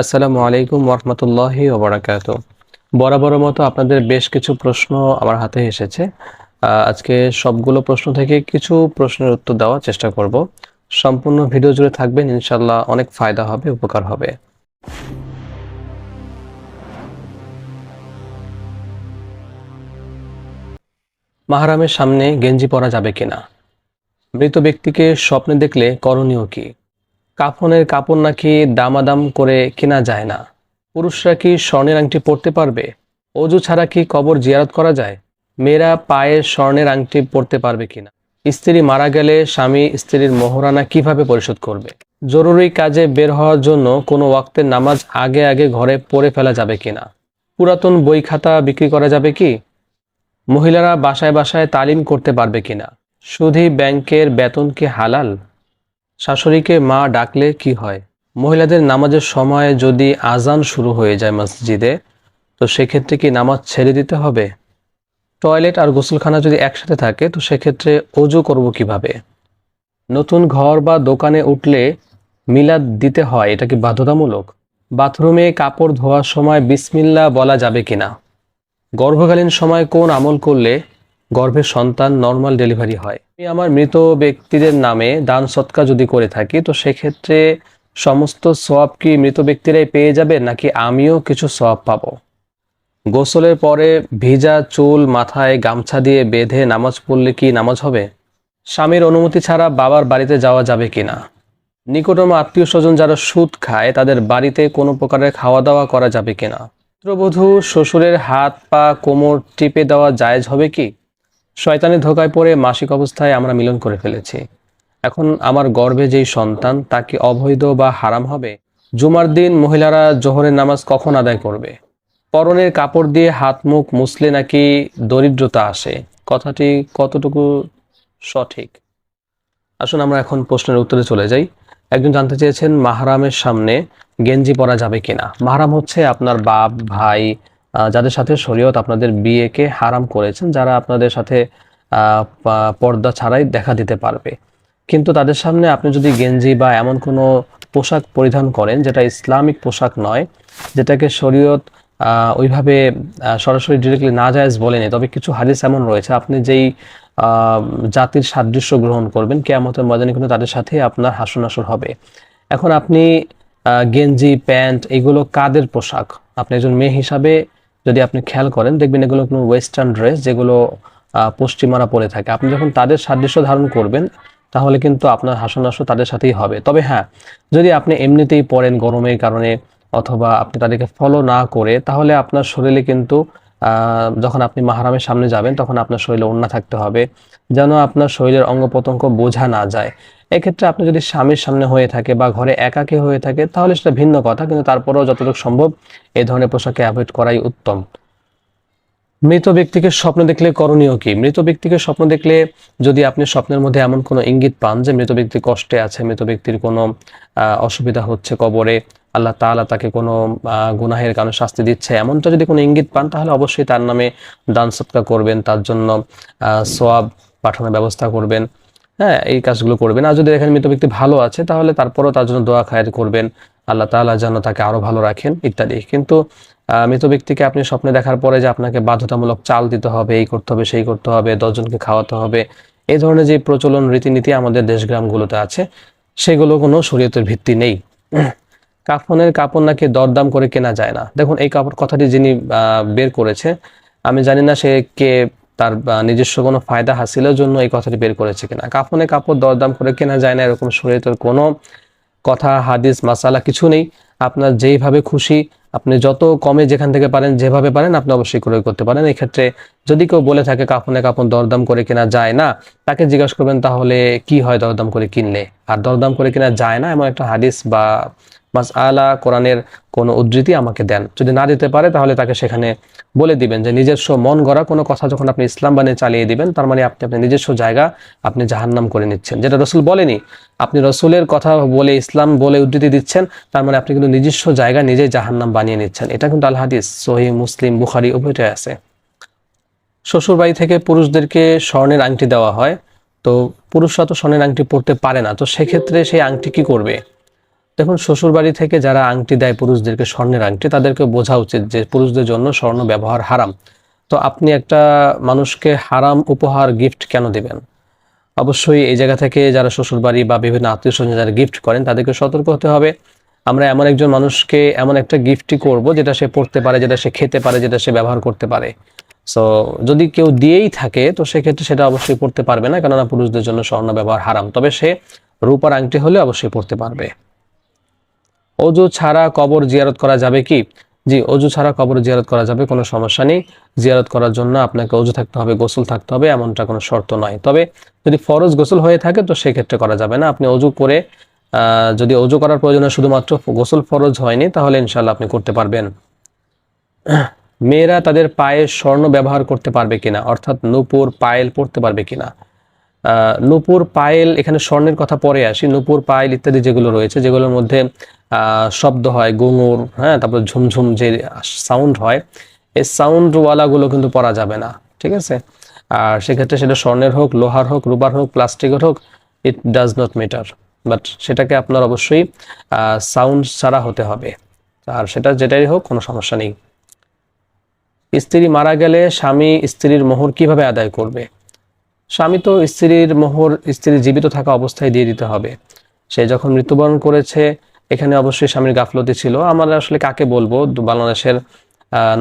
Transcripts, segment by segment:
আসসালামু আলাইকুম ওরহমতুল্লাহি ওবরাকাত। বরাবর মতো আপনাদের বেশ কিছু প্রশ্ন আমার হাতে এসেছে। আজকে সবগুলো প্রশ্ন থেকে কিছু প্রশ্নের উত্তর দেওয়ার চেষ্টা করব। সম্পূর্ণ ভিডিও জুড়ে থাকবেন ইনশাল্লাহ অনেক ফায়দা হবে, উপকার হবে। মাহারামের সামনে গেঞ্জি পরা যাবে কিনা? মৃত ব্যক্তিকে স্বপ্নে দেখলে করণীয় কি? কাফনের কাপড় নাকি দামাদাম করে কেনা যায় না? পুরুষরা কি স্বর্ণের আংটি পরতে পারবে? অজু ছাড়া কি কবর জিয়ারত করা যায়? মেয়েরা পায়ে স্বর্ণের আংটি পরতে পারবে কিনা? স্ত্রী মারা গেলে স্বামী স্ত্রীর মহরানা কীভাবে পরিশোধ করবে? জরুরি কাজে বের হওয়ার জন্য কোনো ওয়াক্তের নামাজ আগে আগে ঘরে পড়ে ফেলা যাবে কিনা? পুরাতন বই খাতা বিক্রি করা যাবে কি? মহিলারা বাসায় বাসায় তালিম করতে পারবে কিনা? শুধু ব্যাংকের বেতন কি হালাল? শাশুড়িকে মা ডাকলে কি হয়? মহিলাদের নামাজের সময় যদি আজান শুরু হয়ে যায় মসজিদে, তো সেক্ষেত্রে কি নামাজ ছেড়ে দিতে হবে? টয়লেট আর গোসলখানা যদি একসাথে থাকে, তো সেক্ষেত্রে অজু করব কীভাবে? নতুন ঘর বা দোকানে উঠলে মিলাদ দিতে হয়, এটা কি বাধ্যতামূলক? বাথরুমে কাপড় ধোয়ার সময় বিসমিল্লা বলা যাবে কিনা? গর্ভকালীন সময় কোন আমল করলে গর্ভের সন্তান নর্মাল ডেলিভারি হয়। আমি আমার মৃত ব্যক্তিদের নামে দান সৎকা যদি করে থাকি, তো সেক্ষেত্রে সমস্ত সওয়াব কি মৃত ব্যক্তিরাই পেয়ে যাবে, নাকি আমিও কিছু সওয়াব পাবো? গোসলের পরে ভিজা চুল মাথায় গামছা দিয়ে বেঁধে নামাজ পড়লে কি নামাজ হবে? স্বামীর অনুমতি ছাড়া বাবার বাড়িতে যাওয়া যাবে কি না নিকটতম আত্মীয় স্বজন যারা সুদ খায়, তাদের বাড়িতে কোনো প্রকারের খাওয়া দাওয়া করা যাবে কিনা? পুত্রবধূ, শ্বশুরের হাত পা কোমর টিপে দেওয়া জায়েজ হবে কি? শয়তানের ধোকায় পড়ে মাসিক অবস্থায় আমরা মিলন করে ফেলেছি। এখন আমার গর্ভে যেই সন্তান, তা কি অবৈধ বা হারাম হবে? জুমার দিন মহিলারা জোহরের নামাজ কখন আদায় করবে? পরনের কাপড় দিয়ে হাত মুখ মুসলে নাকি দরিদ্রতা আসে? কথাটি কতটুকু সঠিক? আসুন আমরা এখন প্রশ্নের উত্তরে চলে যাই। একজন জানতে চেয়েছেন, মাহারামের সামনে গেঞ্জি পরা যাবে কিনা? মাহারাম হচ্ছে আপনার বাপ, ভাই যাদের সাথে শরীয়ত আপনাদের বিয়েকে হারাম করেছেন, যারা আপনাদের সাথে পর্দা ছাড়াই দেখা দিতে পারবে। কিন্তু তাদের সামনে আপনি যদি গেঞ্জি বা এমন কোনো পোশাক পরিধান করেন, যেটা ইসলামিক পোশাক নয়, যেটাকে শরীয়ত ওইভাবে সরাসরি ডিরেক্টলি না জায়েজ বলেনি, তবে কিছু হাদিস এমন রয়েছে, আপনি যেই জাতির সাদৃশ্য গ্রহণ করবেন, কেয়ামতের ময়দানে কিন্তু তাদের সাথে আপনার হাসন আসর হবে। এখন আপনি গেঞ্জি, প্যান্ট, এগুলো কাদের পোশাক? আপনি একজন মেয়ে হিসাবে যদি আপনি খেয়াল করেন, দেখবেন এগুলো কোনো ওয়েস্টার্ন ড্রেস যেগুলো পশ্চিমারা পরে থাকে। আপনি যখন তাদের সাদৃশ্য ধারণ করবেন, তাহলে কিন্তু আপনার হাসন আসর তাদের সাথেই হবে। তবে হ্যাঁ যদি আপনি এমনিতেই পড়েন গরমের কারণে অথবা আপনি তাদেরকে ফলো না করে, তাহলে আপনার শরীরে কিন্তু যখন আপনি মাহারামের সামনে যাবেন, তখন আপনার শরীরে ওড়না থাকতে হবে। যেন আপনার শরীরের অঙ্গ প্রত্যঙ্গ বোঝা না যায়। এক্ষেত্রে আপনি যদি স্বামীর সামনে হয়ে থাকে বা ঘরে একাকে হয়ে থাকে, তাহলে সেটা ভিন্ন কথা, কিন্তু তারপরেও যতটুকু সম্ভব এই ধরনের পোশাকে অ্যাভয়েড করাই উত্তম। মৃত ব্যক্তিকে স্বপ্ন দেখলে করণীয় কি? মৃত ব্যক্তিকে স্বপ্ন দেখলে যদি আপনি স্বপ্নের মধ্যে এমন কোনো ইঙ্গিত পান যে মৃত ব্যক্তি কষ্টে আছে, মৃত ব্যক্তির কোনো অসুবিধা হচ্ছে কবরে, আল্লাহ তাআলা তাকে কোনো গুনাহের কারণে শাস্তি দিচ্ছে, এমনটা যদি কোনো ইঙ্গিত পান, তাহলে অবশ্যই তার নামে দান সৎকার করবেন। তার জন্য সোয়াব পাঠানোর ব্যবস্থা করবেন। হ্যাঁ এই কাজগুলো করবেন। আর যদি এখানে মৃত ব্যক্তি ভালো আছে, তাহলে তারপরেও তার জন্য দোয়া খায়ের করবেন। আল্লাহ তাআলা যেন তাকে আরও ভালো রাখেন, ইত্যাদি। কিন্তু মৃত ব্যক্তিকে আপনি স্বপ্নে দেখার পরে যে আপনাকে বাধ্যতামূলক চাল দিতে হবে, এই করতে হবে, সেই করতে হবে, দশজনকে খাওয়াতে হবে এই ধরনের যে প্রচলন রীতিনীতি আমাদের দেশগ্রামগুলোতে আছে, সেগুলো কোনো শরীয়তের ভিত্তি নেই। কাফনের কাপড় নাকি দরদাম করে কেনা যায় না। দেখুন, এই কাপড় কথাটি যিনি বের করেছে, আমি জানি না সে কে তার নিজস্ব কোনো ফায়দা হাসিলের জন্য এই কথাটি বের করেছে কিনা। কাফনের কাপড় দরদাম করে কেনা যায় না, এরকম শরীয়তের কোনো কথা, হাদিস, মাসালা কিছু নেই। আপনার যেইভাবে খুশি, আপনি যত কমে যেখান থেকে পারেন, যেভাবে পারেন, আপনি অবশ্যই ক্রয় করতে পারেন। এই ক্ষেত্রে যদি কেউ বলে থাকে কাফনে কাপড় দরদাম করে কেনা যায় না, তাকে জিজ্ঞাসা করবেন তাহলে কি হয় দরদাম করে কিনলে? আর দরদাম করে কেনা যায় না, এমন একটা হাদিস বা মাস আলা কোরআনের কোনো উদ্ধৃতি আমাকে দেন। যদি না দিতে পারে, তাহলে তাকে সেখানে বলে দিবেন যে নিজস্ব মন গড়া কোনো কথা যখন আপনি ইসলাম বানিয়ে চালিয়ে দিবেন, তার মানে আপনি আপনার নিজস্ব জায়গা আপনি জাহান্নাম করে নিচ্ছেন। যেটা রসুল বলেনি, আপনি রসুলের কথা বলে ইসলাম বলে উদ্ধৃতি দিচ্ছেন, তার মানে আপনি কিন্তু নিজস্ব জায়গা নিজেই জাহান্নাম বানিয়ে নিচ্ছেন। এটা কিন্তু আল হাদিস সহি মুসলিম, বুখারি উভয়টাই আছে। শ্বশুর বাড়ি থেকে পুরুষদেরকে স্বর্ণের আংটি দেওয়া হয়, তো পুরুষরা তো স্বর্ণের আংটি পরতে পারে না, তো সেক্ষেত্রে সেই আংটি কি করবে? দেখুন, শ্বশুরবাড়ি থেকে যারা আংটি দেয় পুরুষদেরকে স্বর্ণের আংটি, তাদেরকে বোঝা উচিত যে পুরুষদের জন্য স্বর্ণ ব্যবহার হারাম। তো আপনি একটা মানুষকে হারাম উপহার গিফট কেন দেবেন? অবশ্যই এই জায়গা থেকে যারা শ্বশুরবাড়ি বা বিভিন্ন আত্মীয় স্বজন যারা গিফট করেন, তাদেরকে সতর্ক হতে হবে। আমরা এমন একজন মানুষকে এমন একটা গিফটই করব যেটা সে পড়তে পারে, যেটা সে খেতে পারে, যেটা সে ব্যবহার করতে পারে। সো যদি কেউ দিয়েই থাকে, তো সেক্ষেত্রে সেটা অবশ্যই পড়তে পারবে না, কেননা পুরুষদের জন্য স্বর্ণ ব্যবহার হারাম। তবে সে রূপার আংটি হলে অবশ্যই পড়তে পারবে। অজু ছাড়া কবর জিয়ারত করা যাবে কি? জি, অজু ছাড়া কবর জিয়ারত করা যাবে, কোনো সমস্যা নেই। জিয়ারত করার জন্য আপনাকে অজু থাকতে হবে, গোসল থাকতে হবে, এমনটা কোনো শর্ত নয়। তবে যদি ফরজ গোসল হয়ে থাকে তো সেক্ষেত্রে করা যাবে না। আপনি অজু করে যদি অজু করার প্রয়োজনে শুধুমাত্র গোসল ফরজ হয়নি, তাহলে ইনশাল্লাহ আপনি করতে পারবেন। মেয়েরা তাদের পায়ে স্বর্ণ ব্যবহার করতে পারবে কিনা? অর্থাৎ নূপুর, পায়েল পড়তে পারবে কিনা? নূপুর পায়েল, এখানে স্বর্ণের কথা পরে আসি, নূপুর পায়েল ইত্যাদি যেগুলো রয়েছে, যেগুলোর মধ্যে শব্দ হয় গুঙুর হ্যাঁ তারপর ঝুমঝুম যে সাউন্ড হয়, এই সাউন্ডওয়ালাগুলো কিন্তু পরা যাবে না, ঠিক আছে? আর সেক্ষেত্রে সেটা স্বর্ণের হোক, লোহার হোক, রুবার হোক, প্লাস্টিকের হোক it does not matter but সেটাকে আপনার অবশ্যই সাউন্ড ছাড়া হতে হবে, আর সেটা যেটাই হোক, কোনো সমস্যা নেই। স্ত্রী মারা গেলে স্বামী স্ত্রীর মোহর কীভাবে আদায় করবে? স্বামী তো স্ত্রীর মোহর, স্ত্রী জীবিত থাকা অবস্থায় দিয়ে দিতে হবে। সে যখন মৃত্যুবরণ করেছে, এখানে অবশ্যই স্বামীর গাফলতি ছিল। আমরা আসলে কাকে বলব? বাংলাদেশের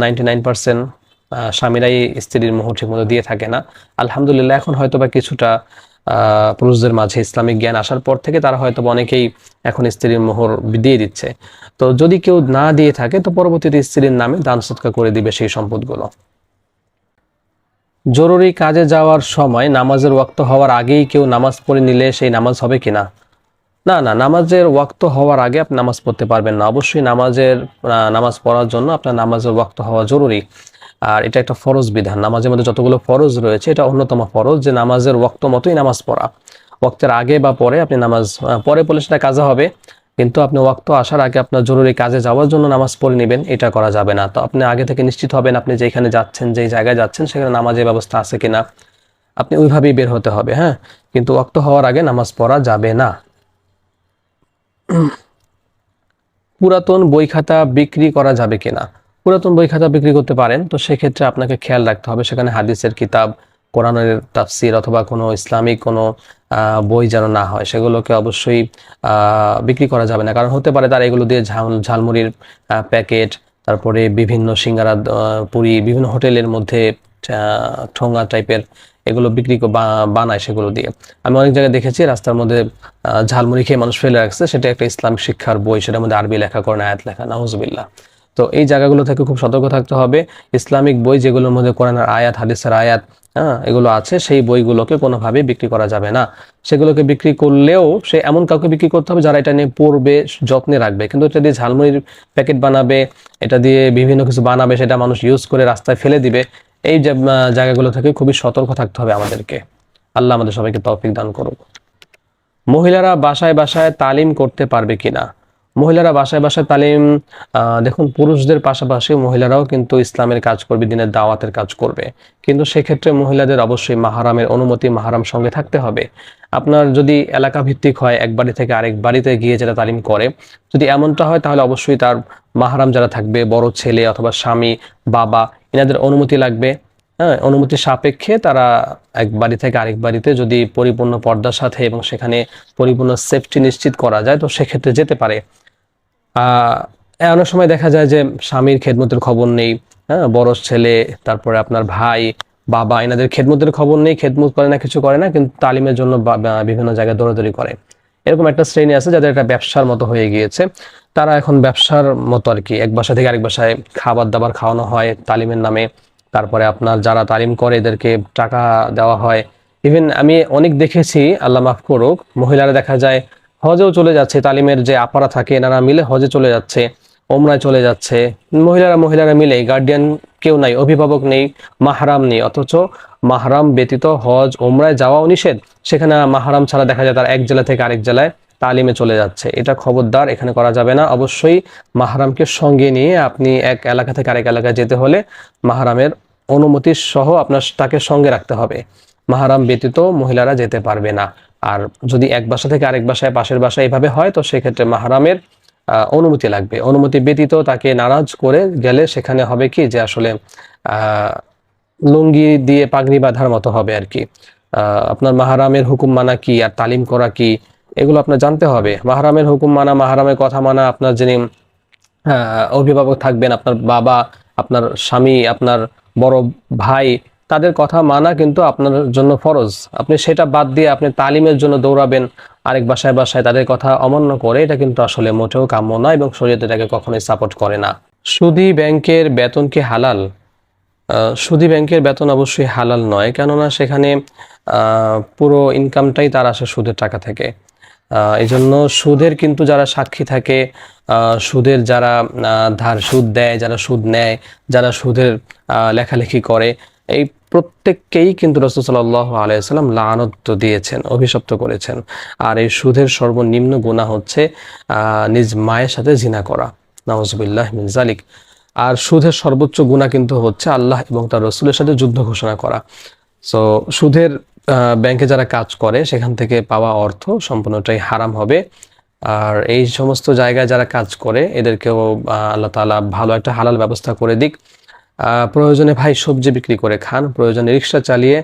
নাইনটি নাইন পার্সেন্ট স্বামীরাই স্ত্রীর মোহর ঠিকমতো দিয়ে থাকে না। আলহামদুলিল্লাহ, এখন হয়তো বা কিছুটা পুরুষদের মাঝে ইসলামিক জ্ঞান আসার পর থেকে তারা হয়তো অনেকেই এখন স্ত্রীর মোহর দিয়ে দিচ্ছে। তো যদি কেউ না দিয়ে থাকে, তো পরবর্তীতে স্ত্রীর নামে দান সৎকার করে দিবে সেই সম্পদগুলো। জরুরি কাজে যাওয়ার সময় নামাজের ওয়াক্ত হওয়ার আগেই কেউ নামাজ পড়ে নিলে সেই নামাজ হবে কিনা? না না না নামাজের ওয়াক্ত হওয়ার আগে আপনি নামাজ পড়তে পারবেন না। অবশ্যই নামাজের নামাজ পড়ার জন্য আপনার নামাজের ওয়াক্ত হওয়া জরুরি। আর এটা একটা ফরজ বিধান। নামাজের মধ্যে যতগুলো ফরজ রয়েছে, এটা অন্যতম ফরজ যে নামাজের ওয়াক্ত মতোই নামাজ পড়া। ওয়াক্তের আগে বা পরে আপনি নামাজ পরে পড়লে সেটা কাজা হবে। কিন্তু আপনি ওয়াক্ত আসার আগে আপনার জরুরি কাজে যাওয়ার জন্য নামাজ পড়ে নেবেন, এটা করা যাবে না। তো আপনি আগে থেকে নিশ্চিত হবেন আপনি যেখানে যাচ্ছেন, যেই জায়গায় যাচ্ছেন, সেখানে নামাজের ব্যবস্থা আছে কিনা। আপনি ওইভাবেই বের হতে হবে হ্যাঁ? কিন্তু ওয়াক্ত হওয়ার আগে নামাজ পড়া যাবে না। পুরাতন বই খাতা বিক্রি করা যাবে কিনা? পুরাতন বই খাতা বিক্রি করতে পারেন, তো সেক্ষেত্রে আপনাকে খেয়াল রাখতে হবে, সেখানে হাদিসের কিতাব কোরআনের তাফসির অথবা কোনো ইসলামিক কোনো বই যেন না হয়, সেগুলোকে অবশ্যই বিক্রি করা যাবে না। কারণ হতে পারে তারা এগুলো দিয়ে ঝাল, ঝালমুড়ির প্যাকেট, তারপরে বিভিন্ন সিঙ্গারা পুরি, বিভিন্ন হোটেলের মধ্যে ঠোঙা টাইপের এগুলো বিক্রি বানায় সেগুলো দিয়ে। আমি অনেক জায়গায় দেখেছি রাস্তার মধ্যে ঝালমুড়ি খেয়ে মানুষ ফেলে রাখছে, সেটা একটা ইসলামিক শিক্ষার বই, সেটার মধ্যে আরবি লেখা করেন আয়াত লেখা, নাউজুবিল্লাহ। তো এই জায়গাগুলো থেকে খুব সতর্ক থাকতে হবে। ইসলামিক বই যেগুলোর মধ্যে কোরআনের আয়াত, হাদিসের আয়াত হ্যাঁ এগুলো আছে, সেই বইগুলোকে কোনোভাবে বিক্রি করা যাবে না। সেগুলোকে বিক্রি করলেও সে এমন কাউকে বিক্রি করতে হবে যারা এটা নিয়ে পড়বে, যত্নে রাখবে। কিন্তু এটা দিয়ে ঝালমুড়ির প্যাকেট বানাবে, এটা দিয়ে বিভিন্ন কিছু বানাবে, সেটা মানুষ ইউজ করে রাস্তায় ফেলে দিবে। এই জায়গাগুলো থেকে খুবই সতর্ক থাকতে হবে আমাদেরকে। আল্লাহ আমাদের সবাইকে তৌফিক দান করুক। মহিলারা বাসায় বাসায় তালিম করতে পারবে কিনা? মহিলারা বাসায় বাসায় তালিম দেখুন, পুরুষদের পাশাপাশি মহিলারাও কিন্তু ইসলামের কাজ করবে, দিনের দাওয়াতের কাজ করবে। কিন্তু সেক্ষেত্রে মহিলাদের অবশ্যই মাহারামের অনুমতি, মাহারাম সঙ্গে থাকতে হবে। আপনার যদি এলাকা ভিত্তিক হয়, এক বাড়ি থেকে আরেক বাড়িতে গিয়ে যারা তালিম করে, যদি এমনটা হয়, তাহলে অবশ্যই তার মাহারাম যারা থাকবে, বড় ছেলে অথবা স্বামী, বাবা, এনাদের অনুমতি লাগবে। হ্যাঁ অনুমতি সাপেক্ষে তারা এক বাড়ি থেকে আরেক বাড়িতে যদি পরিপূর্ণ পর্দার সাথে এবং সেখানে পরিপূর্ণ সেফটি নিশ্চিত করা যায়, তো সেক্ষেত্রে যেতে পারে। অনেক সময় দেখা যায় যে স্বামীর খেদমতের খবর নেই হ্যাঁ বড় ছেলে, তারপরে আপনার ভাই, বাবা, এনাদের খেদমতের খবর নেই, খেদমত করে না, কিছু করে না, কিন্তু তালিমের জন্য বিভিন্ন জায়গায় দৌড়াদৌড়ি করে। এরকম একটা শ্রেণি আছে যাদের একটা ব্যবসার মতো হয়ে গিয়েছে। তারা এখন ব্যবসার মতো আর কি, এক বাসা থেকে আরেক বাসায় খাবার দাবার খাওয়ানো হয় তালিমের নামে। তারপরে আপনার যারা তালিম করে এদেরকে টাকা দেওয়া হয়। ইভেন আমি অনেক দেখেছি, আল্লাহ মাফ করুক, মহিলারা দেখা যায় হজেও চলে যাচ্ছে, তালিমের যে আপারা থাকে, এনারা মিলে হজে চলে যাচ্ছে, ওমরায় চলে যাচ্ছে। মহিলারা মহিলারা মিলে গার্ডিয়ান কেউ নাই, অভিভাবক নেই, মাহারাম নেই, অথচ মাহারাম ব্যতীত হজ, ওমরায় যাওয়াও নিষেধ। সেখানে মাহারাম ছাড়া দেখা যায়, তার এক জেলা থেকে আরেক জেলায় তালিমে চলে যাচ্ছে। এটা খবরদার, এখানে করা যাবে না। অবশ্যই মাহারামকে সঙ্গে নিয়ে আপনি এক এলাকা থেকে আরেক এলাকায় যেতে হলে মাহারামের অনুমতি সহ আপনার তাকে সঙ্গে রাখতে হবে। মাহারাম ব্যতীত মহিলারা যেতে পারবে না। আর যদি এক বাসা থেকে আরেক বাসায় পাশের বাসায় এভাবে হয়, তো সেক্ষেত্রে মাহারামের অনুমতি লাগবে। অনুমতি ব্যতীত তাকে নারাজ করে গেলে সেখানে হবে কি যে আসলে লুঙ্গি দিয়ে পাগড়ি বাঁধার মতো হবে আর কি। আপনার মাহারামের হুকুম মানা কি আর তালিম করা কি, এগুলো আপনার জানতে হবে। মাহারামের হুকুম মানা, মাহারামের কথা মানা, আপনার যিনি অভিভাবক থাকবেন, আপনার বাবা, আপনার স্বামী, আপনার বড় ভাই, তাদের কথা মানা কিন্তু আপনার জন্য ফরজ। আপনি সেটা বাদ দিয়ে আপনি তালিমের জন্য দৌড়াবেন, আরেক বাসায় বাসায় তাদের কথা অমান্য করে, এটা কিন্তু আসলে মোটেও কাম্য নয় এবং শরীয়ত এটাকে কখনোই সাপোর্ট করে না। সুদি ব্যাংকের বেতন কি হালাল? সুদি ব্যাংকের বেতন অবশ্যই হালাল নয়, কেননা সেখানে পুরো ইনকামটাই তার আসে সুদের টাকা থেকে। এই জন্য সুদের কিন্তু যারা সাক্ষী থাকে সুদের যারা ধার সুদ দেয়, যারা সুদ নেয়, যারা সুদের লেখালেখি করে, এই প্রত্যেককেই কিন্তু রসুল সাল্লাহ আলাইসাল্লাম লানত দিয়েছেন, অভিশপ্ত করেছেন। আর এই সুদের সর্বনিম্ন গুণা হচ্ছে নিজ মায়ের সাথে জিনা করা। নওয়াজবিল্লাহ মিন জালিক আর সুদের সর্বোচ্চ গুণা কিন্তু হচ্ছে আল্লাহ এবং তার রসুলের সাথে যুদ্ধ ঘোষণা করা। সো সুদের ব্যাংকে যারা কাজ করে, সেখান থেকে পাওয়া অর্থ সম্পূর্ণটাই হারাম হবে। আর এই সমস্ত জায়গায় যারা কাজ করে, এদেরকেও আল্লাহ তালা ভালো একটা হালাল ব্যবস্থা করে দিক। প্রয়োজনে ভাই সবজি বিক্রি করে খান, প্রয়োজনে রিক্সা চালিয়ে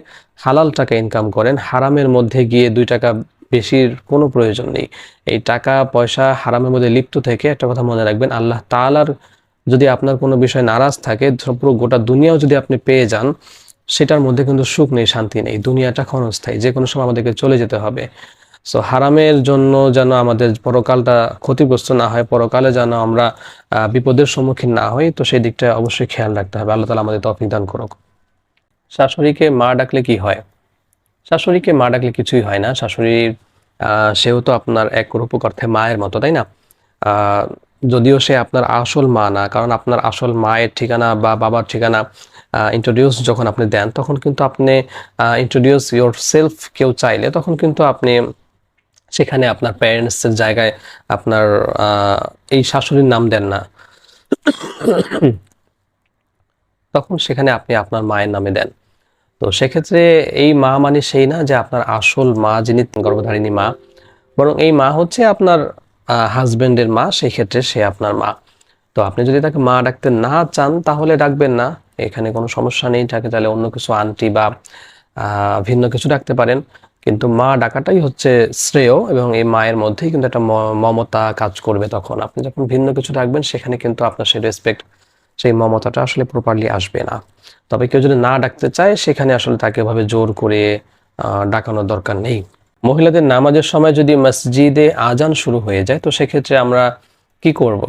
হালাল টাকা ইনকাম করেন। হারামের মধ্যে গিয়ে দুই টাকা বেশির কোনো প্রয়োজন নেই। এই টাকা, পয়সা হারামের মধ্যে লিপ্ত থেকে একটা কথা মনে রাখবেন, আল্লাহ তাআলার যদি আপনার কোনো বিষয় নারাজ থাকে, পুরো গোটা দুনিয়াও যদি আপনি পেয়ে যান সেটার মধ্যে কিন্তু সুখ নেই, শান্তি নেই, দুনিয়াটা ক্ষণস্থায়ী, যে কোনো সময় আমাদেরকে চলে যেতে হবে। সো হারামের জন্য যেন আমাদের পরকালটা ক্ষতিগ্রস্ত না হয়, পরকালে যেন আমরা বিপদের সম্মুখীন না হই, তো সেই দিকটা অবশ্যই খেয়াল রাখতে হবে। আল্লাহ তালা আমাদের তৌফিক দান করুক। শাশুড়িকে মা ডাকলে কি হয়? শাশুড়িকে মা ডাকলে কিছুই হয় না। শাশুড়ির সেও তো আপনার এক রূপক অর্থে মায়ের মতো, তাই না? যদিও সে আপনার আসল মা না, কারণ আপনার আসল মায়ের ঠিকানা বা বাবার ঠিকানা ইন্ট্রোডিউস যখন আপনি দেন, তখন কিন্তু আপনি ইন্ট্রোডিউস ইয়োর সেলফ কেউ চাইলে, তখন কিন্তু আপনি সেখানে আপনার প্যারেন্টসের জায়গায় আপনার এই শাশুড়ির নাম দেন না। তখন সেখানে আপনি আপনার মায়ের নামে দেন। তো সেক্ষেত্রে এই মা মানে সেই না যে আপনার আসল মা যিনি, গর্ভধারিণী মা, বরং এই মা হচ্ছে আপনার হাজবেন্ডের মা সেই ক্ষেত্রে সে আপনার মা। তো আপনি যদি তাকে মা ডাকতে না চান, তাহলে ডাকবেন না। এখানে কোনো সমস্যা নেই তাকে তাহলে অন্য কিছু আন্টি বা ভিন্ন কিছু ডাকতে পারেন। কিন্তু মা ডাকাটাই হচ্ছে শ্রেয় এবং এই মায়ের মধ্যেই কিন্তু একটা মমতা কাজ করবে তখন। আপনি যখন ভিন্ন কিছু ডাকবেন, সেখানে কিন্তু আপনার সেই রেসপেক্ট সেই মমতাটা আসলে প্রপারলি আসবে না। তবে কেউ যদি না ডাকতে চায়, সেখানে আসলে তাকে ওভাবে জোর করে ডাকানোর দরকার নেই। মহিলাদের নামাজের সময় যদি মসজিদে আজান শুরু হয়ে যায়, তো সেক্ষেত্রে আমরা কি করব?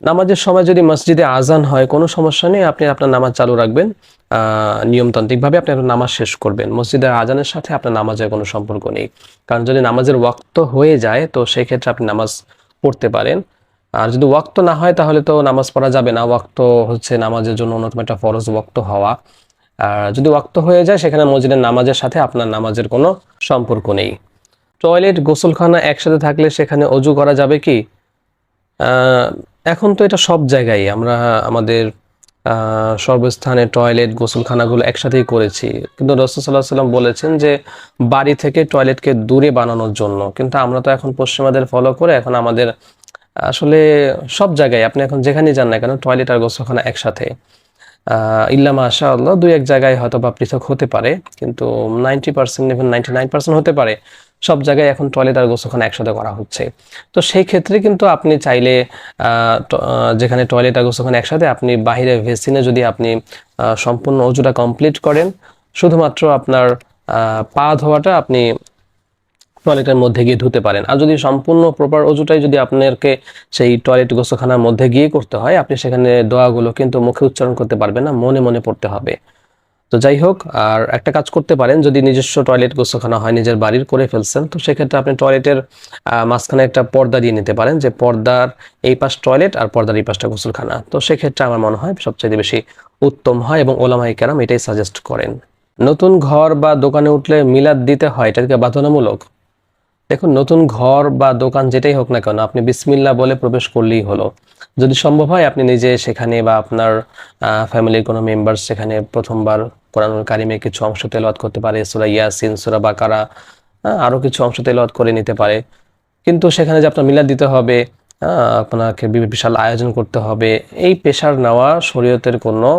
নামাজের সময় যদি মসজিদে আজান হয়, কোনো সমস্যা নেই, আপনি আপনার নামাজ চালু রাখবেন। নিয়মতান্ত্রিকভাবে আপনি আপনার নামাজ শেষ করবেন। মসজিদে আজানের সাথে আপনার নামাজের কোনো সম্পর্ক নেই। কারণ যদি নামাজের ওয়াক্ত হয়ে যায়, তো সেই ক্ষেত্রে আপনি নামাজ পড়তে পারেন। আর যদি ওয়াক্ত না হয়, তাহলে তো নামাজ পড়া যাবে না। ওয়াক্ত হচ্ছে নামাজের জন্য অন্যতম একটা ফরজ ওয়াক্ত হওয়া। আর যদি ওয়াক্ত হয়ে যায়, সেখানে মসজিদের নামাজের সাথে আপনার নামাজের কোনো সম্পর্ক নেই। টয়লেট, গোসলখানা একসাথে থাকলে সেখানে অজু করা যাবে কি? এখন তো এটা সব জায়গায়। আমরা আমাদের সর্বস্থানে টয়লেট গোসলখানাগুলো একসাথেই করেছি। কিন্তু রসুল্লাহ সাল্লাম বলেছেন যে, বাড়ি থেকে টয়লেটকে দূরে বানানোর জন্য। কিন্তু আমরা তো এখন পশ্চিমাদের ফলো করে এখন আমাদের, আসলে সব জায়গায়, আপনি এখন যেখানেই যান না কেন টয়লেট আর গোসলখানা একসাথে। ইল্লা মাশা আল্লাহ দুই এক জায়গায় হয়তো বা পৃথক হতে পারে, কিন্তু ninety percent even ninety nine percent হতে পারে। সব জায়গায় এখন টয়লেট আর গোসলখানা একসাথে করা হচ্ছে। তো সেই ক্ষেত্রে কিন্তু আপনি চাইলে যেখানে টয়লেট আর গোসলখানা একসাথে, আপনি বাইরে ভেসিনে যদি আপনি সম্পূর্ণ অজুটা কমপ্লিট করেন, শুধুমাত্র আপনার পা ধোয়াটা আপনি টয়লেটের মধ্যে গিয়ে ধুতে পারেন। আর যদি সম্পূর্ণ প্রপার অজুটাই যদি আপনাকে সেই টয়লেট গোসলখানার মধ্যে গিয়ে করতে হয়, আপনি সেখানে দোয়াগুলো কিন্তু মুখে উচ্চারণ করতে পারবেন না, মনে মনে পড়তে হবে। তো যাই হোক আর একটা কাজ করতে পারেন, যদি নিজস্ব টয়লেট গোসলখানা হয়, নিজের বাড়ির করে ফেলছেন, তো সেক্ষেত্রে আপনি টয়লেটের মাঝখানে একটা পর্দা দিয়ে নিতে পারেন, যে পর্দার এই পাশ টয়লেট আর পর্দার এই পাশটা গোসলখানা। তো সেক্ষেত্রে আমার মনে হয় সবচেয়ে বেশি উত্তম হয় এবং ওলামাই কেরাম এটাই সাজেস্ট করেন। নতুন ঘর বা দোকানে উঠলে মিলাদ দিতে হয় এটাকে বাধ্যতামূলক? দেখুন, নতুন ঘর বা দোকান যেটাই হোক না কেন, আপনি বিসমিল্লা বলে প্রবেশ করলেই হলো। যদি সম্ভব হয়, আপনি নিজে সেখানে বা আপনার ফ্যামিলির কোনো মেম্বার সেখানে প্রথমবার কোরআনুল কারিমে কিছু অংশ তেলাওয়াত করতে পারে, সুরা ইয়াসিন, সুরা বাকারা হ্যাঁ আরও কিছু অংশ তেলাওয়াত করে নিতে পারে। কিন্তু সেখানে যে আপনার মিলাদ দিতে হবে আপনাকে বিশাল আয়োজন করতে হবে, এই পেশার নেওয়া শরীয়তের কোনো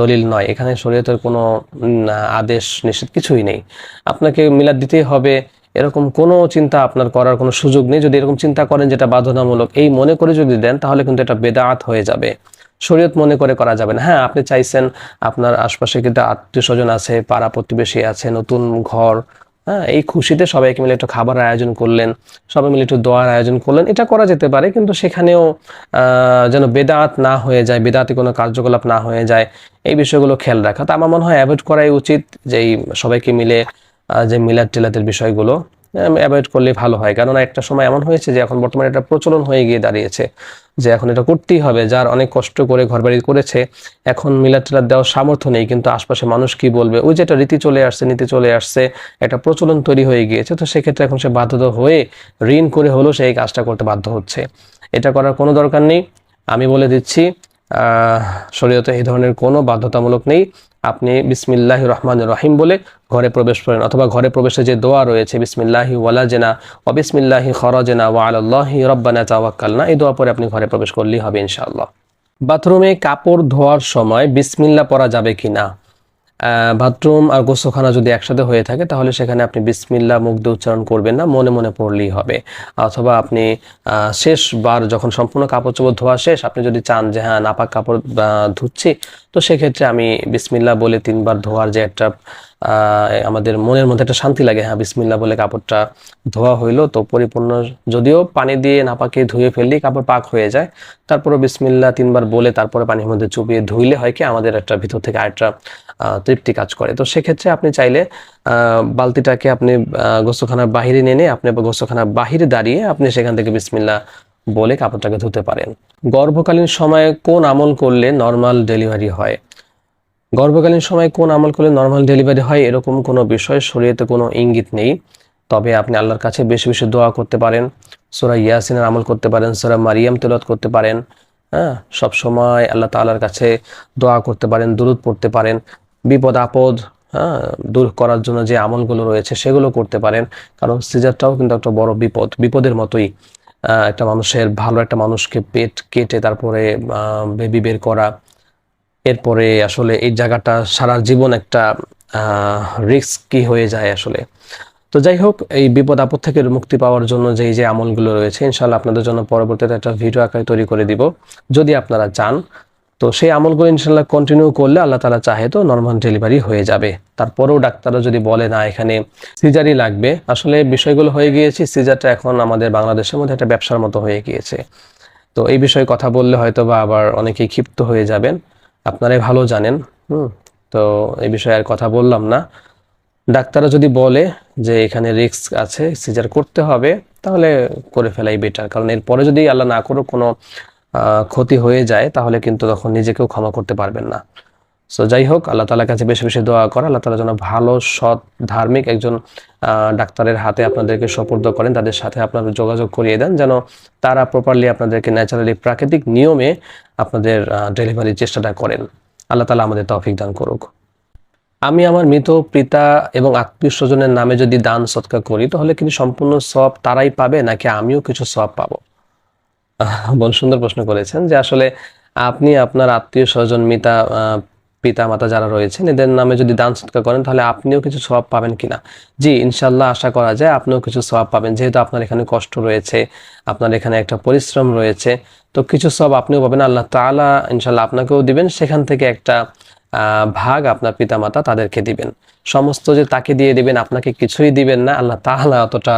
দলিল নয়। এখানে শরীয়তের কোনো আদেশ নিষেধ কিছুই নেই। আপনাকে মিলাদ দিতেই হবে। এরকম কোনো চিন্তা আপনার করার কোনো সুযোগ নেই। যদি এরকম চিন্তা করেন যেটা বাধ্যতামূলক, এই মনে করে যদি দেন, তাহলে কিন্তু এটা বেদাত হয়ে যাবে। শরীয়ত মনে করে করা যাবে না। হ্যাঁ আপনি চাইছেন আপনার আশপাশে কিন্তু আত্মীয় স্বজন আছে পাড়া প্রতিবেশী আছে, নতুন ঘর হ্যাঁ এই খুশিতে সবাইকে মিলে একটু খাবার আয়োজন করলেন, সবাই মিলে একটু দোয়ার আয়োজন করলেন, এটা করা যেতে পারে, কিন্তু সেখানেও যেন বেদাত না হয়ে যায়, বেদাতে কোনো কার্যকলাপ না হয়ে যায়, এই বিষয়গুলো খেয়াল রাখা। তো আমার মনে হয় অ্যাভয়েড করাই উচিত যে সবাইকে মিলে যে মিলাদ টিলাদের বিষয়গুলো। অ্যাভয়েড করলে ভালো হয়। কারণ একটা সময় এমন হয়েছে যে এখন বর্তমানে এটা প্রচলন হয়ে গিয়ে দাঁড়িয়েছে, যে এখন এটা করতেই হবে। যার অনেক কষ্ট করে ঘরবাড়ি করেছে, এখন মিলাদ টিলাদ দেওয়ার সামর্থ্য নেই, কিন্তু আশপাশে মানুষ কি বলবে? ওই যে একটা রীতি চলে আসছে, নীতি চলে আসছে, একটা প্রচলন তৈরি হয়ে গিয়েছে, তো সেক্ষেত্রে এখন সে বাধ্যত হয়ে ঋণ করে হলেও সে এই কাজটা করতে বাধ্য হচ্ছে। এটা করার কোনো দরকার নেই। আমি বলে দিচ্ছি শরীয়তে এই ধরনের কোনো বাধ্যতামূলক নেই। আপনি বিসমিল্লাহ রহমান রহিম বলে ঘরে প্রবেশ করেন অথবা ঘরে প্রবেশে যে দোয়া রয়েছে বিসমিল্লাহি ওয়ালাজেনা ও বিসমিল্লাহি খরজেনা ওয়া আল্লাহি রব্বানা তাওয়াক্কালনা এই দোয়া পরে আপনি ঘরে প্রবেশ করলেই হবে ইনশাআল্লাহ। বাথরুমে কাপড় ধোয়ার সময় বিসমিল্লা পরা যাবে কিনা? আহ, বাথরুম আর গোসলখানা যদি একসাথে হয়ে থাকে, তাহলে সেখানে আপনি বিসমিল্লা মুগ্ধ উচ্চারণ করবেন না, মনে মনে পড়লেই হবে। অথবা আপনি শেষবার যখন সম্পূর্ণ কাপড় চোপড় ধোয়া শেষ, আপনি যদি চান যে হ্যাঁ নাপাক কাপড় ধুচ্ছি, তো সেক্ষেত্রে আমি বিসমিল্লা বলে তিনবার ধোয়ার যে একটা আমাদের মনের মধ্যে একটা শান্তি লাগে হ্যাঁ বিসমিল্লা বলে কাপড়টা ধোয়া হইল, তো পরিপূর্ণ যদিও পানি দিয়ে নাপাকে ধুয়ে ফেললেই কাপড় পাক হয়ে যায় তারপরে বিসমিল্লা তিনবার বলে তারপরে পানির মধ্যে চুপিয়ে ধুইলে হয় কি আমাদের একটা ভিতর থেকে আরেকটা তৃপ্তি কাজ করে। তো সেক্ষেত্রে আপনি চাইলে বালতিটাকে আপনি গোসলখানার বাহিরে নিয়ে আপনি গোসলখানার বাহিরে দাঁড়িয়ে আপনি সেখান থেকে বিসমিল্লা বলে কাপড়টাকে ধুতে পারেন। গর্ভকালীন সময়ে কোন আমল করলে নর্মাল ডেলিভারি হয়? গর্ভকালীন সময় কোন আমল করলে নর্মাল ডেলিভারি হয়, এরকম কোনো বিষয় শরীয়তে কোনো ইঙ্গিত নেই। তবে আপনি আল্লাহর কাছে বেশি বেশি দোয়া করতে পারেন, সোরা ইয়াসিনের আমল করতে পারেন, সোরা মারিয়াম তেলত করতে পারেন হ্যাঁ? সব সময় আল্লাহ তাআলার কাছে দোয়া করতে পারেন, দুরুদ পড়তে পারেন, বিপদ আপদ হ্যাঁ দূর করার জন্য যে আমলগুলো রয়েছে সেগুলো করতে পারেন, কারণ সিজারটাও কিন্তু একটা বড় বিপদ, বিপদের মতোই। একটা মানুষের ভালো একটা মানুষকে পেট কেটে তারপরে বেবি বের করা এরপরে আসলে এই জায়গাটা সারা জীবন একটা রিস্কি হয়ে যায় আসলে। তো যাই হোক, এই বিপদ আপদ থেকে মুক্তি পাওয়ার জন্য যে এই যে আমলগুলো রয়েছে ইনশাল্লাহ আপনাদের জন্য পরবর্তীতে একটা ভিডিও আকারে তৈরি করে দিব। যদি আপনারা চান, তো সেই আমলগুলো ইনশাল্লাহ কন্টিনিউ করলে আল্লাহ তালা চাহে তো নর্মাল ডেলিভারি হয়ে যাবে। তারপরেও ডাক্তাররা যদি বলে, না, এখানে সিজারই লাগবে, আসলে বিষয়গুলো হয়ে গিয়েছে সিজারটা এখন আমাদের বাংলাদেশের মধ্যে একটা ব্যবসার মতো হয়ে গিয়েছে। তো এই বিষয়ে কথা বললে হয়তো বা আবার অনেকেই ক্ষিপ্ত হয়ে যাবেন। আপনারাই ভালো জানেন, হুম? তো এই বিষয়ে আর কথা বললাম না। ডাক্তাররা যদি বলে যে এখানে রিস্ক আছে সিজার করতে হবে, তাহলে করে ফেলাই বেটার কারণ এরপরে যদি আল্লাহ না করো কোনো ক্ষতি হয়ে যায়, তাহলে কিন্তু তখন নিজেকেও ক্ষমা করতে পারবেন না। সো যাই হোক, আল্লাহ তালার কাছে বেশি বেশি দোয়া করা, আল্লাহ তালা যেন ভালো, সৎ, ধার্মিক একজন ডাক্তারের হাতে আপনাদেরকে সপর্দ করেন, তাদের সাথে আপনারা যোগাযোগ করিয়ে দেন, যেন তারা প্রপারলি আপনাদেরকে ন্যাচারালি প্রাকৃতিক নিয়মে আপনাদের ডেলিভারির চেষ্টাটা করেন। আল্লাহ তালা আমাদের তৌফিক দান করুক। আমি আমার মৃত পিতা এবং আত্মীয় স্বজনের নামে যদি দান, সৎকার করি, তাহলে কিন্তু সম্পূর্ণ সব তারাই পাবে, নাকি আমিও কিছু সব পাবো? বোন সুন্দর প্রশ্ন করেছেন যে আসলে আপনি আপনার আত্মীয় স্বজন, মিতা পিতা মাতা যারা রয়েছেন, এদের নামে যদি দান সৎকার করেন, তাহলে আপনিও কিছু সওয়াব পাবেন কিনা? জি ইনশাল্লাহ আশা করা যায় আপনিও কিছু সওয়াব পাবেন। যেহেতু আপনার এখানে কষ্ট রয়েছে, আপনার এখানে একটা পরিশ্রম রয়েছে, তো কিছু সব আপনিও পাবেন। আল্লাহ তাআলা ইনশাল্লাহ আপনাকেও দিবেন, সেখান থেকে একটা ভাগ আপনার পিতামাতা তাদেরকে দিবেন। সমস্ত যে তাকে দিয়ে দিবেন, আপনাকে কিছুই দিবেন না। আল্লাহ তাআলা অতটা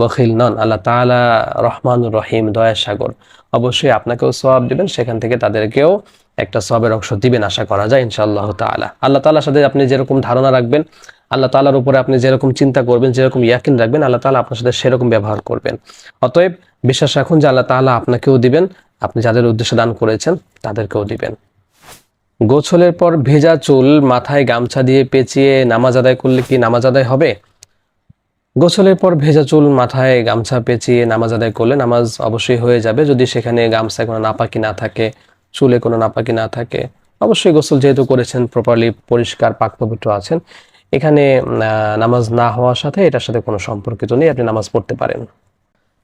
বখিল নন। আল্লাহ তাআলা রহমানুর রহিম দয়া সাগর অবশ্যই আপনাকেও সওয়াব দিবেন, সেখান থেকে তাদেরকেও একটা সবের অংশ দিবেন আশা করা যায় ইনশাআল্লাহ তাআলা। আল্লাহ তাআলার সাথে আপনি যেরকম ধারণা রাখবেন, আল্লাহ তালার উপরে আপনি যেরকম চিন্তা করবেন, যেরকম ইয়াকিন রাখবেন, আল্লাহ তালা আপনার সাথে সেরকম ব্যবহার করবেন। অতএব বিশ্বাস রাখুন যে আল্লাহ তাআলা আপনাকেও দিবেন, আপনি যাদের উদ্দেশ্যে দান করেছেন তাদেরকেও দিবেন। গোছলের পর ভেজা চুল, মাথায় গামছা দিয়ে পেঁচিয়ে নামাজ আদায় করলে কি নামাজ আদায় হবে? গোছলের পর ভেজা চুল, মাথায় গামছা পেঁচিয়ে নামাজ আদায় করলে নামাজ অবশ্যই হয়ে যাবে, যদি সেখানে গামছা কোনো নাপাকি না থাকে। চুলে কোনো নাপাকি না থাকে। অবশ্যই গোসল যেহেতু করেছেন প্রপারলি পরিষ্কার, পাক পবিত্র আছেন, এখানে নামাজ না হওয়ার সাথে এটার সাথে কোনো সম্পর্কিত নেই, আপনি নামাজ পড়তে পারেন।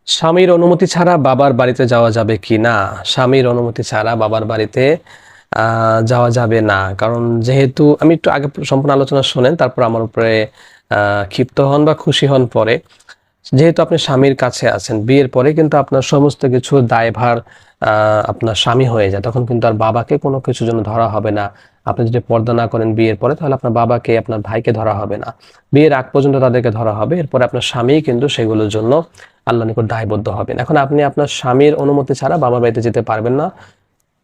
স্বামীর অনুমতি ছাড়া বাবার বাড়িতে যাওয়া যাবে কি না? স্বামীর অনুমতি ছাড়া বাবার বাড়িতে যাওয়া যাবে না। কারণ যেহেতু, আমি একটু আগে সম্পূর্ণ আলোচনা শোনেন, তারপর আমার উপরে ক্ষিপ্ত হন বা খুশি হন পরে। যেহেতু আপনি স্বামীর কাছে আছেন, বিয়ের পরে কিন্তু আপনার সমস্ত কিছু দায়ভার আপনার স্বামী হয়ে যায়, তখন কিন্তু আর বাবাকে কোনো কিছুর জন্য ধরা হবে না। আপনি যদি পর্দা না করেন বিয়ের পরে, তাহলে আপনার বাবাকে, আপনার ভাইকে ধরা হবে না। বিয়ের আগ পর্যন্ত তাদেরকে ধরা হবে, এরপরে আপনার স্বামী কিন্তু সেগুলোর জন্য আল্লাহ নিকট দায়বদ্ধ হবেন। এখন আপনি আপনার স্বামীর অনুমতি ছাড়া বাবার বাড়িতে যেতে পারবেন না।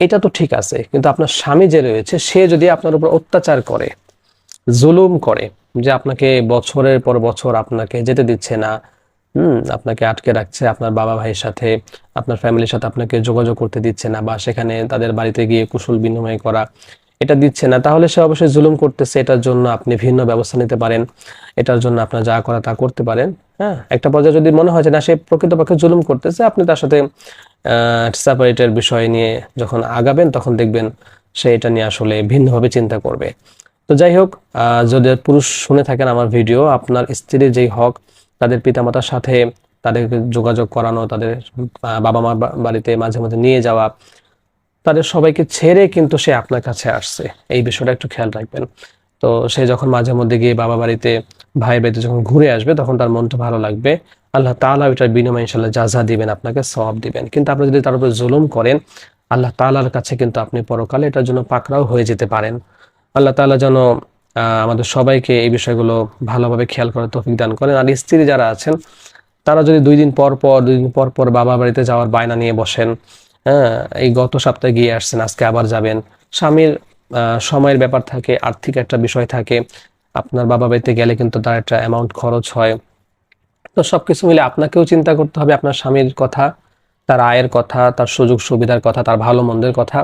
এটা তো ঠিক আছে, কিন্তু আপনার স্বামী যে রয়েছে, সে যদি আপনার উপর অত্যাচার করে, জুলুম করে, যে আপনাকে বছরের পর বছর আপনাকে যেতে দিচ্ছে না হুম, আপনাকে আটকে রাখছে, আপনার বাবা ভাইয়ের সাথে, আপনার ফ্যামিলির সাথে আপনাকে যোগাযোগ করতে দিচ্ছে না বা সেখানে তাদের বাড়িতে গিয়ে কুশল বিনিময় করা, এটা দিচ্ছে না। তাহলে সে অবশ্যই জুলুম করতেছে, এটার জন্য আপনি ভিন্ন ব্যবস্থা নিতে পারেন, এটার জন্য আপনার যা করা তা করতে পারেন হ্যাঁ? একটা পর্যায়ে যদি মনে হয় যে না, সে প্রকৃতপক্ষে জুলুম করতেছে, আপনি তার সাথে সেপারেটের বিষয় নিয়ে যখন আগাবেন, তখন দেখবেন সে এটা নিয়ে আসলে ভিন্নভাবে চিন্তা করবে। তো যাই হোক যদি পুরুষ শুনে থাকেন আমার ভিডিও, আপনার স্ত্রীর যেই হক তাদের পিতামাতার সাথে তাদেরকে যোগাযোগ করানো, তাদের বাবা মার বাড়িতে মাঝে মাঝে নিয়ে যাওয়া, তাদের সবাইকে ছেড়ে কিন্তু সে আপনার কাছে আসছে। এই বিষয়টা একটু খেয়াল রাখবেন। তো সে যখন মাঝে মধ্যে গিয়ে বাবা বাড়িতে, ভাই বাড়িতে যখন ঘুরে আসবে, তখন তার মনটা ভালো লাগবে। আল্লাহ তাআলা ওইটার বিনিময়ে ইনশাল্লাহ যাজা দিবেন আপনাকে সব দিবেন। কিন্তু আপনি যদি তার উপর জুলুম করেন, আল্লাহ তালার কাছে কিন্তু আপনি পরকালে এটার জন্য পাকড়াও হয়ে যেতে পারেন। আল্লাহ তাআলা যেন আমাদের সবাইকে এই বিষয়গুলো ভালোভাবে খেয়াল করার তৌফিক দান করেন। আর স্ত্রী যারা আছেন, তারা যদি দুই দিন পর পর, দুই দিন পর পর বাবা বাড়িতে যাওয়ার বায়না নিয়ে বসেন হ্যাঁ এই গত সপ্তাহে গিয়ে আসছেন, আজকে আবার যাবেন, স্বামীর সময়ের ব্যাপার থাকে, আর্থিক একটা বিষয় থাকে, আপনার বাবা বাড়িতে গেলে কিন্তু তার একটা অ্যামাউন্ট খরচ হয়। তো সব কিছু মিলে আপনাকেও চিন্তা করতে হবে, আপনার স্বামীর কথা, তার আয়ের কথা, তার সুযোগ সুবিধার কথা, তার ভালো মন্দের কথা।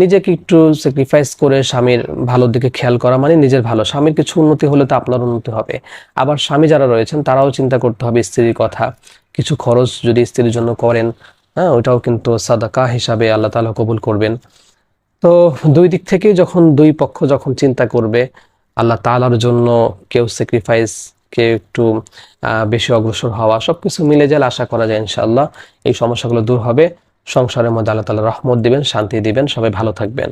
নিজেকে একটু স্যাক্রিফাইস করে স্বামীর ভালোর দিকে খেয়াল করা মানে নিজের ভালো। স্বামীর কিছু উন্নতি হলে তো আপনার উন্নতি হবে। আবার স্বামী যারা রয়েছেন, তারাও চিন্তা করতে হবে স্ত্রীর কথা। কিছু খরচ যদি স্ত্রীর জন্য করেন হ্যাঁ ওটাও কিন্তু সাদাকা হিসাবে আল্লাহ তাআলা কবুল করবেন। তো দুই দিক থেকেই যখন দুই পক্ষ যখন চিন্তা করবে, আল্লাহ তালার জন্য কেউ স্যাক্রিফাইস কেউ একটু বেশি অগ্রসর হওয়া, সবকিছু মিলে গেলে আশা করা যায় ইনশাআল্লাহ এই সমস্যাগুলো দূর হবে। সংসারের মধ্যে আল্লাহ তাআলা রহমত দিবেন, শান্তি দিবেন, সবাই ভালো থাকবেন।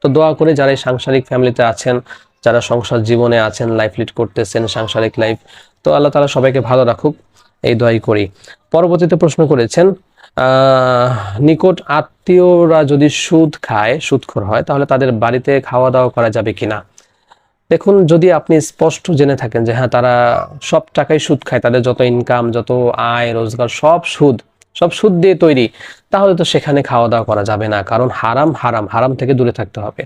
তো দোয়া করে যারা এই সাংসারিক ফ্যামিলিতে আছেন, যারা সংসার জীবনে আছেন, লাইফ লিড করতেছেন, সাংসারিক লাইফ, তো আল্লাহ তাআলা সবাইকে ভালো রাখুক, এই দোয়াই করি। পরবর্তীতে প্রশ্ন করেছেন নিকট আত্মীয়রা যদি সুদ খায়, সুদখোর হয়, তাহলে তাদের বাড়িতে খাওয়া দাওয়া করা যাবে কিনা? দেখুন, যদি আপনি স্পষ্ট জেনে থাকেন যে হ্যাঁ তারা সব টাকাই সুদ খায়, তাদের যত ইনকাম যত আয়, রোজগার, সব সুদ সব সুদ দিয়ে তৈরি, তাহলে তো সেখানে খাওয়া দাওয়া করা যাবে না, কারণ হারাম হারাম হারাম থেকে দূরে থাকতে হবে।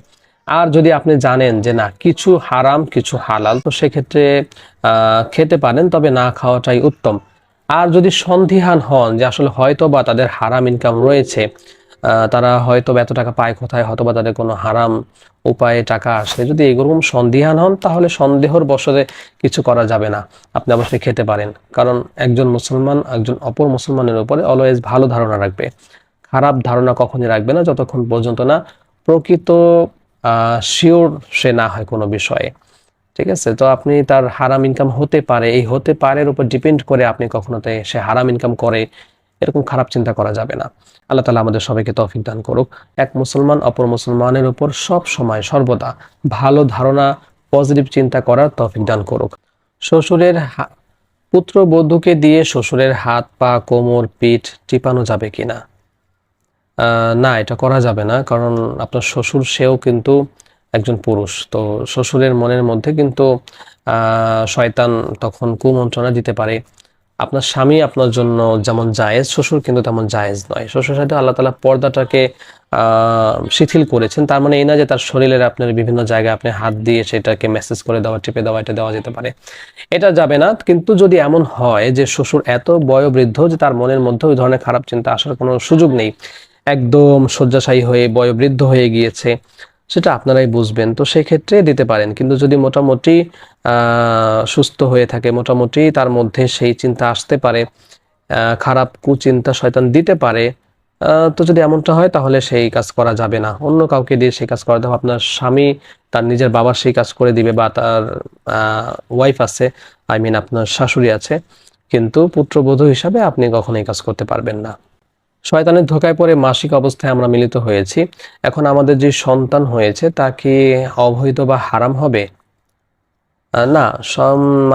আর যদি আপনি জানেন যে না, কিছু হারাম, কিছু হালাল, তো সেক্ষেত্রে খেতে পারেন, তবে না খাওয়াটাই উত্তম। আর যদি সন্ধিহান হন যে আসলে হয়তো বা তাদের হারাম ইনকাম রয়েছে তারা হয়তো এত টাকা পায় কোথায় হয়তো বা তাদের কোনো হারাম উপায়ে টাকা আসে যদি এরকম সন্দিহান হন, তাহলে সন্দেহর বশতে কিছু করা যাবে না। আপনি অবশ্যই খেতে পারেন। কারণ একজন মুসলমান একজন অপর মুসলমানের উপরে অলওয়েজ ভালো ধারণা রাখবে। খারাপ ধারণা কখনই রাখবে না, যতক্ষণ পর্যন্ত না প্রকৃত শিওর সে না হয় কোনো বিষয়ে। ঠিক আছে? তো আপনি তার হারাম ইনকাম হতে পারে। এই হতে পারের উপর ডিপেন্ড করে আপনি কখনো সে হারাম ইনকাম করে এরকম খারাপ চিন্তা করা যাবে না। আল্লাহ তালা আমাদের সবাইকে তৌফিক দান করুক। এক মুসলমান অপর মুসলমানের উপর সব সময় সর্বদা ভালো ধারণা পজিটিভ চিন্তা করার তৌফিক দান করুক। শ্বশুরের পুত্র বধূকে দিয়ে শ্বশুরের হাত পা কোমর পিঠ টিপানো যাবে কিনা? আহ, না এটা করা যাবে না কারণ আপনার শ্বশুর সেও কিন্তু একজন পুরুষ। তো শ্বশুরের মনের মধ্যে কিন্তু শয়তান তখন কুমন্ত্রণা দিতে পারে। আপনার স্বামী আপনার জন্য যেমন জায়েজ, শ্বশুর কিন্তু তেমন জায়েজ নয়। শ্বশুর সাথে আল্লাহ তালা পর্দাটাকে শিথিল করেছেন। তার মানে এই না যে তার শরীরের আপনার বিভিন্ন জায়গায় আপনি হাত দিয়ে সেটাকে মেসেজ করে দেওয়া, টিপে দেওয়া, এটা দেওয়া যেতে পারে। এটা যাবে না। কিন্তু যদি এমন হয় যে শ্বশুর এত বয়োবৃদ্ধ যে তার মনের মধ্যে ওই ধরনের খারাপ চিন্তা আসার কোনো সুযোগ নেই, একদম শয্যাশায়ী হয়ে, বয়োবৃদ্ধ হয়ে গিয়েছে সেটা আপনারাই বুঝবেন। তো সেই ক্ষেত্রে দিতে পারেন। কিন্তু যদি মোটামুটি সুস্থ হয়ে থাকে, মোটামুটি তার মধ্যে সেই চিন্তা আসতে পারে খারাপ কুচিন্তা শয়তান দিতে পারে তো যদি এমনটা হয় তাহলে সেই কাজ করা যাবে না। অন্য কাউকে দিয়ে সেই কাজ করাতে হবে। আপনার স্বামী তার নিজের বাবা সেই কাজ করে দিবে বা তার ওয়াইফ আছে আই মিন আপনার শাশুড়ি আছে। কিন্তু পুত্রবধূ হিসাবে আপনি কখনো এই কাজ করতে পারবেন না। শয়তানের ধোকায় পড়ে মাসিক অবস্থায় আমরা মিলিত হয়েছি। এখন আমাদের যে সন্তান হয়েছে, তা কি অবৈধ বা হারাম হবে? না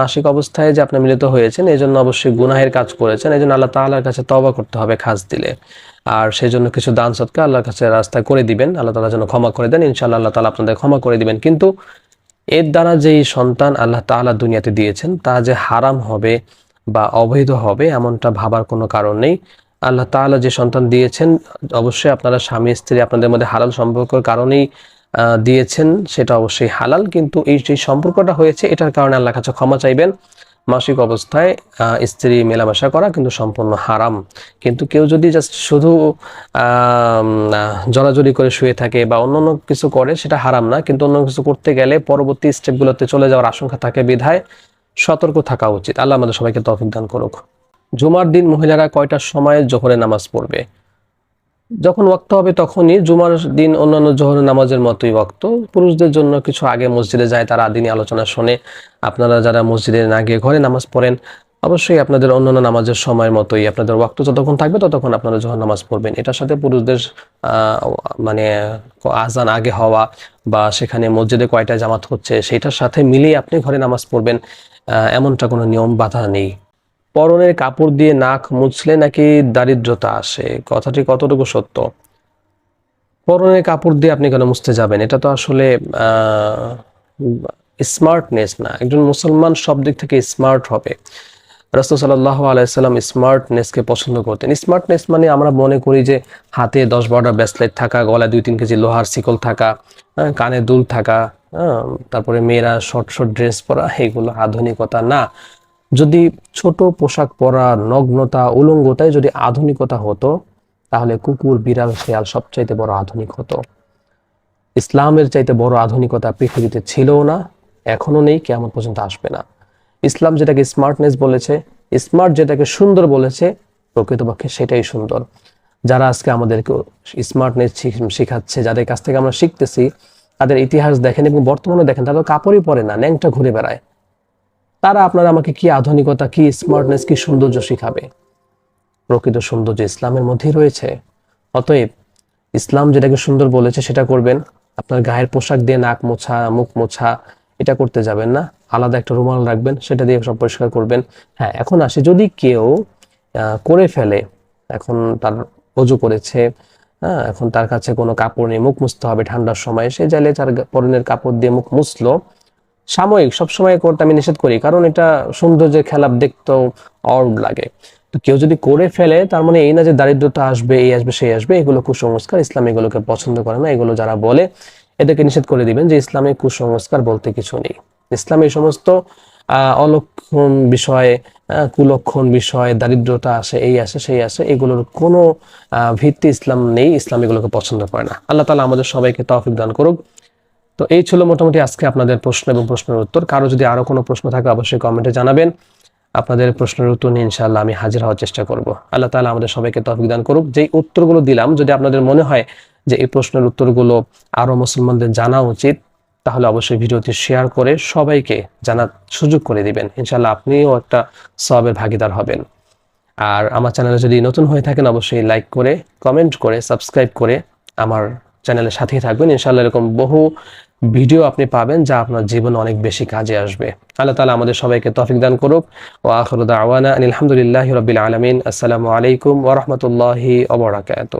মাসিক অবস্থায় যে আপনি মিলিত হয়েছেন এই জন্য অবশ্যই গুনাহের কাজ করেছেন এই জন্য আল্লাহ তাআলার কাছে তওবা করতে হবে, খাস দিলে। আর সেই জন্য কিছু দান সৎকার আল্লাহর কাছে রাস্তায় করে দিবেন, আল্লাহ তাআলা যেন ক্ষমা করে দেন, ইনশাআল্লাহ আল্লাহ তাআলা আপনাদের ক্ষমা করে দিবেন। কিন্তু এর দ্বারা যেই সন্তান আল্লাহ তাআলা দুনিয়াতে দিয়েছেন, তা যে হারাম হবে বা অবৈধ হবে, এমনটা ভাবার কোনো কারণ নেই। আল্লাহ তাআলা যে সন্তান দিয়েছেন, অবশ্যই আপনারা স্বামী, স্ত্রী আপনাদের মধ্যে হালাল সম্পর্কের কারণেই দিয়েছেন, সেটা অবশ্যই হালাল। কিন্তু এই যে সম্পর্কটা হয়েছে, এটার কারণে আল্লাহ কাছে ক্ষমা চাইবেন। মাসিক অবস্থায় স্ত্রী মেলামেশা করা কিন্তু সম্পূর্ণ হারাম। কিন্তু কেউ যদি জাস্ট শুধু জড়াজড়ি করে শুয়ে থাকে বা অন্য অন্য কিছু করে, সেটা হারাম না। কিন্তু অন্য কিছু করতে গেলে পরবর্তী স্টেপগুলোতে চলে যাওয়ার আশঙ্কা থাকে, বিধায় সতর্ক থাকা উচিত। আল্লাহ আমাদের সবাইকে তৌফিক দান করুক। জুমার দিন মহিলারা কয়টার সময় জোহরে নামাজ পড়বে? যখন ওয়াক্ত হবে তখনই জুমার দিন অন্যান্য জোহরের নামাজের মতোই ওয়াক্ত। পুরুষদের জন্য কিছু আগে মসজিদে যায়, তারা আদিনী আলোচনা শোনে। আপনারা যারা মসজিদে না গিয়ে ঘরে নামাজ পড়েন, অবশ্যই আপনাদের অন্যান্য নামাজের সময়ের মতোই আপনাদের ওয়াক্ত যতক্ষণ থাকবে ততক্ষণ আপনারা যখন নামাজ পড়বেন। এটার সাথে পুরুষদের মানে আজান আগে হওয়া বা সেখানে মসজিদে কয়টা জামাত হচ্ছে, সেটার সাথে মিলিয়ে আপনি ঘরে নামাজ পড়বেন এমনটা কোনো নিয়ম বাধা নেই। পরনের কাপড় দিয়ে নাক মুছলে নাকি দারিদ্রতা আসে? কথাটি কতটুকু সত্য? পরনের কাপড় দিয়ে আপনি কেন মুছতে যাবেন? এটা তো আসলে স্মার্টনেস না। একজন মুসলমান সব দিক থেকে স্মার্ট হবে। রাসূল সাল্লাল্লাহু আলাইহি সাল্লাম স্মার্টনেসকে পছন্দ করতেন। স্মার্টনেস মানে আমরা মনে করি যে হাতে দশ বারোটা ব্রেসলেট থাকা, গলায় দুই তিন কেজি লোহার শিকল থাকা কানে দুল থাকা তারপরে মেয়েরা শর্ট শর্ট ড্রেস পরা, এগুলো আধুনিকতা না। যদি ছোট পোশাক পরা, নগ্নতা উলঙ্গতায় যদি আধুনিকতা হতো, তাহলে কুকুর, বিড়াল, শেয়াল সবচাইতে বড় আধুনিক হতো। ইসলামের চাইতে বড় আধুনিকতা পৃথিবীতে ছিলও না এখনও নেই কেমন পর্যন্ত আসবে না। ইসলাম যেটাকে স্মার্টনেস বলেছে স্মার্ট যেটাকে সুন্দর বলেছে, প্রকৃতপক্ষে সেটাই সুন্দর। যারা আজকে আমাদেরকে স্মার্টনেস শেখাচ্ছে, যাদের কাছ থেকে আমরা শিখতেছি, তাদের ইতিহাস দেখেন এবং বর্তমানে দেখেন তারা তো কাপড়ই পরে না, ন্যাংটা ঘুরে বেড়ায়। তারা আপনারা আমাকে কি আধুনিকতা, কি স্মার্টনেস কি সৌন্দর্য শিখাবে? প্রকৃত সৌন্দর্য ইসলামের মধ্যেই রয়েছে। অতএব ইসলাম যেটাকে সুন্দর বলেছে সেটা করবেন। আপনার গায়ের পোশাক দিয়ে নাক মোছা, মুখ মোছা, এটা করতে যাবেন না। আলাদা একটা রুমাল রাখবেন, সেটা দিয়ে সব পরিষ্কার করবেন। হ্যাঁ এখন আসি, যদি কেউ করে ফেলে, এখন তার অজু করেছে হ্যাঁ এখন তার কাছে কোনো কাপড় নেই, মুখ মুছতে হবে ঠান্ডার সময়, সে চাইলে তার পরনের কাপড় দিয়ে মুখ মুছলো সাময়িক, সবসময় করতে আমি নিষেধ করি, কারণ এটা সৌন্দর্যের খেলা দেখতেও অর্ড লাগে। তো কেউ যদি করে ফেলে, তার মানে এই না যে দারিদ্রতা আসবে, এই আসবে, সেই আসবে, এগুলো কুসংস্কার, ইসলাম এগুলোকে পছন্দ করে না, এগুলো যারা বলে, এদেরকে নিষেধ করে দিবেন যে ইসলামে কুসংস্কার বলতে কিছু নেই। ইসলাম এই সমস্ত অলক্ষণ বিষয়ে কুলক্ষণ বিষয়ে, দারিদ্রতা আসে, এই আসে, সেই আসে, এগুলোর কোনো ভিত্তি ইসলাম নেই, ইসলাম এগুলোকে পছন্দ করে না। আল্লাহ তালা আমাদের সবাইকে তৌফিক দান করুক। তো এই ছিল মোটামুটি আজকে আপনাদের প্রশ্ন এবং প্রশ্নের উত্তর। কারও যদি আরও কোনো প্রশ্ন থাকে, অবশ্যই কমেন্টে জানাবেন। আপনাদের প্রশ্নের উত্তর নিয়ে ইনশাআল্লাহ আমি হাজির হওয়ার চেষ্টা করব। আল্লাহ তাআলা আমাদের সবাইকে তৌফিক দান করুক। যেই উত্তরগুলো দিলাম, যদি আপনাদের মনে হয় যে এই প্রশ্নের উত্তরগুলো আরও মুসলমানদের জানা উচিত, তাহলে অবশ্যই ভিডিওটি শেয়ার করে সবাইকে জানার সুযোগ করে দিবেন। ইনশাআল্লাহ আপনিও একটা সবের ভাগিদার হবেন। আর আমার চ্যানেলে যদি নতুন হয়ে থাকেন, অবশ্যই লাইক করে, কমেন্ট করে, সাবস্ক্রাইব করে আমার চ্যানেলের সাথেই থাকবেন। ইনশাআল্লাহ এরকম বহু ভিডিও আপনি পাবেন যা আপনার জীবন অনেক বেশি কাজে আসবে। আল্লাহ তালা আমাদের সবাইকে তফিক দান করুক। ও আখরুদ আওয়ানা আলহামদুলিল্লাহ রবিল আলমিন। আসসালামু আলাইকুম ওরহমতুল্লাহি ওবরাকাত